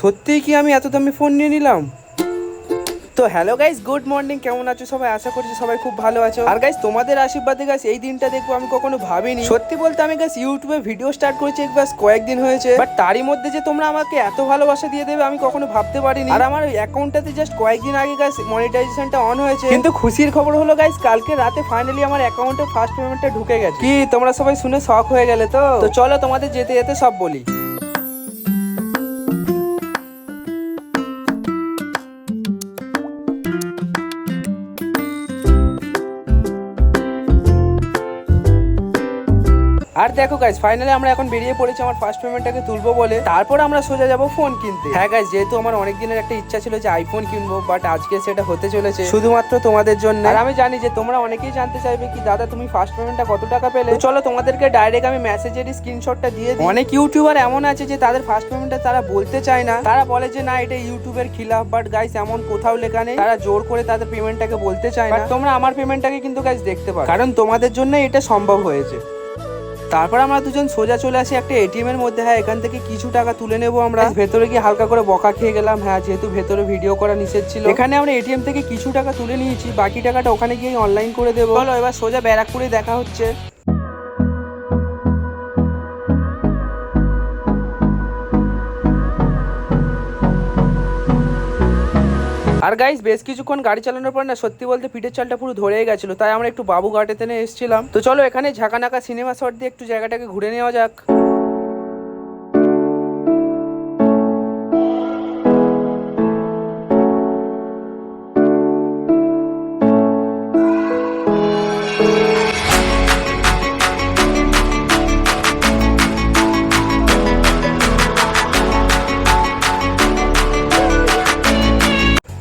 সত্যিই কি আমি এত দামি ফোন নিয়ে নিলাম? তো হ্যালো গাইস গুড মর্নিং কেমন আছো সবাই? আশা করছি সবাই খুব ভালো আছো। আর গাইস তোমাদের আশীর্বাদে গাইস এই দিনটা দেখব আমি কখনো ভাবিনি। সত্যি বলতে আমি গাইস ইউটিউবে ভিডিও স্টার্ট করেছি বাস কয়েকদিন হয়েছে। বাট তারই মধ্যে যে তোমরা আমাকে এত ভালোবাসা দিয়ে দেবে, আমি কখনো ভাবতে পারিনি। আর আমার অ্যাকাউন্টটাতে জাস্ট কয়েকদিন আগে গাইস মনিটাইজেশনটা অন হয়েছে। কিন্তু খুশির খবর হলো গাইস কালকে রাতে ফাইনালি আমার অ্যাকাউন্টে ফার্স্ট পেমেন্টটা ঢুকে গেছে। কি, তোমরা সবাই শুনে শখ হয়ে গেলে তো? তো চলো তোমাদের যেতে যেতে সব বলি। আর দেখো গাইজ ফাইনালি আমরা এখন বেরিয়ে পড়েছি আমার ফার্স্ট পেমেন্টটাকে তুলবো বলে। তারপর আমরা সোজা যাব ফোন কিনতে। হ্যাঁ গাইজ যেহেতু আমার অনেক দিনের একটা ইচ্ছা ছিল যে আইফোন কিনবো বাট আজকে সেটা হতে চলেছে। শুধুমাত্র তোমাদের জন্য। আর আমি জানি যে তোমরা অনেকেই জানতে চাইবে কি দাদা তুমি ফার্স্ট পেমেন্টটা কত টাকা পেলে? চলো তোমাদেরকে ডাইরেক্ট আমি মেসেজের স্ক্রিনশটটা দিয়ে দিই। অনেক ইউটিউবার এমন আছে যে তাদের ফার্স্ট পেমেন্টটা তারা বলতে চায় না। তারা বলে যে না এটা ইউটিউবের খিলাফ বাট গাইজ এমন কোথাও লেখা নেই। তারা জোর করে তাদের পেমেন্টটাকে বলতে চায় না। তোমরা আমার পেমেন্টটাকে কিন্তু গাইস দেখতে পারো। কারণ তোমাদের জন্য এটা সম্ভব হয়েছে। তারপর আমরা দুজন সোজা চলে আসি একটা এটিএম এর মধ্যে। হ্যাঁ এখান থেকে কিছু টাকা তুলে নেব আমরা। ভেতরে গিয়ে হালকা করে বকা খেয়ে গেলাম। হ্যাঁ যেহেতু ভেতরে ভিডিও করা নিষেধ ছিল। এখানে আমরা এটিএম থেকে কিছু টাকা তুলে নিয়েছি। বাকি টাকাটা ওখানে গিয়ে অনলাইন করে দেবো। এবার সোজা ব্যারাকপুরে দেখা হচ্ছে। আর গাইস বেশ কিছুক্ষণ গাড়ি চালানোর পর না সত্যি বলতে পিঠের চালটা পুরো ধরে গেছিল, তাই আমরা একটু বাবু ঘাটেতে এসেছিলাম। তো চলো এখানে ঝাঁকানাকা সিনেমা শট দিয়ে একটু জায়গাটাকে ঘুরে নেওয়া যাক।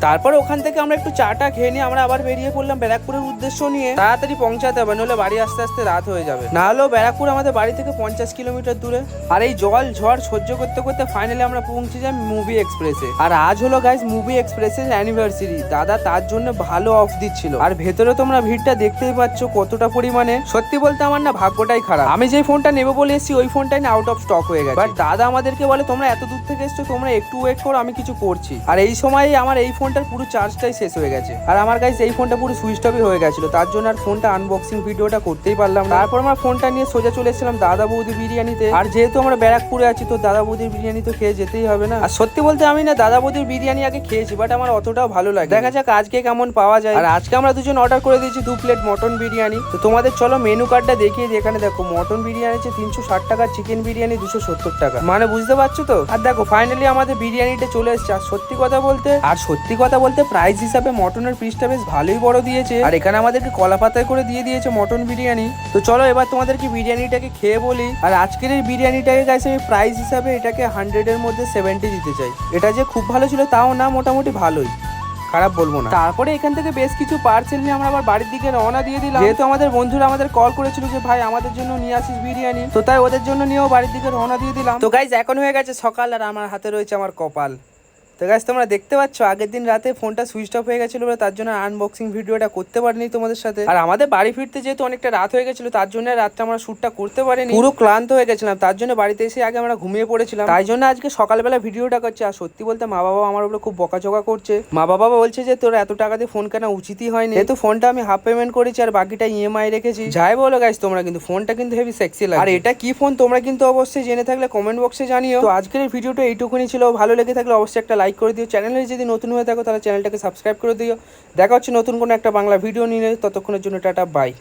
তারপর ওখান থেকে আমরা একটু চাটা খেয়ে নিয়ে আমরা আবার বেরিয়ে পড়লাম ব্যারাকপুরের উদ্দেশ্য নিয়ে। তাড়াতাড়ি পৌঁছাতে হবে নাহলে বাড়ি আস্তে আস্তে রাত হয়ে যাবে। না হলেও ব্যারাকপুর আমাদের বাড়ি থেকে পঞ্চাশ কিলোমিটার দূরে। আর এই জল ঝড় সহ্য করতে করতে ফাইনালি আমরা পৌঁছে যাই মুভি এক্সপ্রেসে। আর আজ হলো গাইজ মুভি এক্সপ্রেসের অ্যানিভার্সারি দাদা তার জন্য ভালো অফ দিচ্ছিল। আর ভেতরে তোমরা ভিড়টা দেখতেই পাচ্ছ কতটা পরিমাণে। সত্যি বলতে আমার না ভাগ্যটাই খারাপ। আমি যে ফোনটা নেব বলে এসেছি, ওই ফোনটাই না আউট অফ স্টক হয়ে গেছে। বাট দাদা আমাদেরকে বলে, তোমরা এত দূর থেকে এসছো, তোমরা একটু ওয়েট করো, আমি কিছু করছি। আর এই সময় আমার এই ফোনটার পুরো চার্জটাই শেষ হয়ে গেছে। আর আমার কাছে এই ফোনটা পুরো সুইচ অফই হয়ে গেছিল। তার জন্য আর ফোনটা আনবক্সিং ভিডিওটা করতেই পারলাম তারপর আমরা ফোনটা নিয়ে সোজা চলে এসেছিলাম দাদা বৌদি বিরিয়ানিতে। আর যেহেতু আমরা ব্যারাকপুরে আছি, তো দাদা বৌদির বিরিয়ানি তো খেয়ে যেতেই হবে না। আর সত্যি বলতে আমি না দাদা বৌদির বিরিয়ানি আগে খেয়েছি বাট আমার অতটাও ভালো লাগে। দেখা যাক আজকে কেমন পাওয়া যায়। আর আজকে আমরা দুজন অর্ডার করে দিয়েছি দু প্লেট মটন বিরিয়ানি। তো তোমাদের চলো মেনু কার্ডটা দেখিয়ে দিই। এখানে দেখো মটন বিরিয়ানি আছে তিনশো ষাট টাকা চিকেন বিরিয়ানি দুশো সত্তর টাকা। মানে বুঝতে পারছ তো? আর দেখো ফাইনালি আমাদের বিরিয়ানিটা চলে এসেছে। আর সত্যি কথা বলতে, আর সত্যি কথা বলতে প্রাইস হিসাবে মটনের পিসটা বেশ ভালোই বড় দিয়েছে। আর এখানে আমাদেরকে কলা পাতায় করে দিয়ে দিয়েছে মটন বিরিয়ানি। তো চলো এবার তোমাদেরকে বিরিয়ানিটাকে খেয়ে বলি। আর আজকের এই বিরিয়ানিটাকে গাইছে আমি প্রাইস হিসাবে এটাকে হান্ড্রেডের মধ্যে সেভেন্টি দিতে চাই। এটা যে খুব ভালো ছিল, তাও না মোটামুটি ভালোই। খারাপ বলব না। তারপরে এখান থেকে বেশ কিছু পার্সেল নিয়ে আমরা আবার বাড়ির দিকে রওনা দিয়ে দিলাম। যেহেতু আমাদের বন্ধুরা আমাদের কল করেছিল যে, ভাই, আমাদের জন্য নিয়ে আসিস বিরিয়ানি। তো তাই ওদের জন্য নিয়েও বাড়ির দিকে রওনা দিয়ে দিলাম। তো গাইজ এখন হয়ে গেছে সকাল আর আমার হাতে রয়েছে আমার কপাল। তো গাইজ তোমরা দেখতে পাচ্ছ, আগের দিন রাতে ফোনটা সুইচ অফ হয়ে গেছিল বলে তার জন্য আনবক্সিং ভিডিওটা করতে পারিনি তোমাদের সাথে। আর আমাদের বাড়ি ফিরতে যেহেতু অনেকটা রাত হয়ে গেছিল, তার জন্য রাতটা আমরা শ্যুটটা করতে পারিনি। পুরো ক্লান্ত হয়ে গেছিলাম, তার জন্য বাড়িতে এসে আগে আমরা ঘুমিয়ে পড়েছিলাম। তাই জন্য আজকে সকালবেলা ভিডিওটা করছে। আর সত্যি বলতে মা বাবা আমার উপরে খুব বকাঝকা করছে। মা বাবা বলছে যে, তোর এত টাকা দিয়ে ফোন কেনা উচিতই হয়নি। যেহেতু ফোনটা আমি হাফ পেমেন্ট করেছি আর বাকিটা ইএমআই রেখেছি। যাই বলো গাইজ তোমরা কিন্তু ফোনটা কিন্তু হেভি সেক্সি লাগে আর এটা কি ফোন তোমরা কিন্তু অবশ্যই জেনে থাকলে কমেন্ট বক্সে জানিও। তো আজকের ভিডিওটা এইটুকুনি ছিল। ভালো লেগে থাকলে অবশ্যই একটা লাইক করে দিও। চ্যানেলে যদি নতুন হয়ে থাকো, তাহলে চ্যানেলটাকে সাবস্ক্রাইব করে দিও। দেখা হচ্ছে নতুন কোনো একটা বাংলা ভিডিও নিয়ে ততক্ষণের জন্য টাটা বাই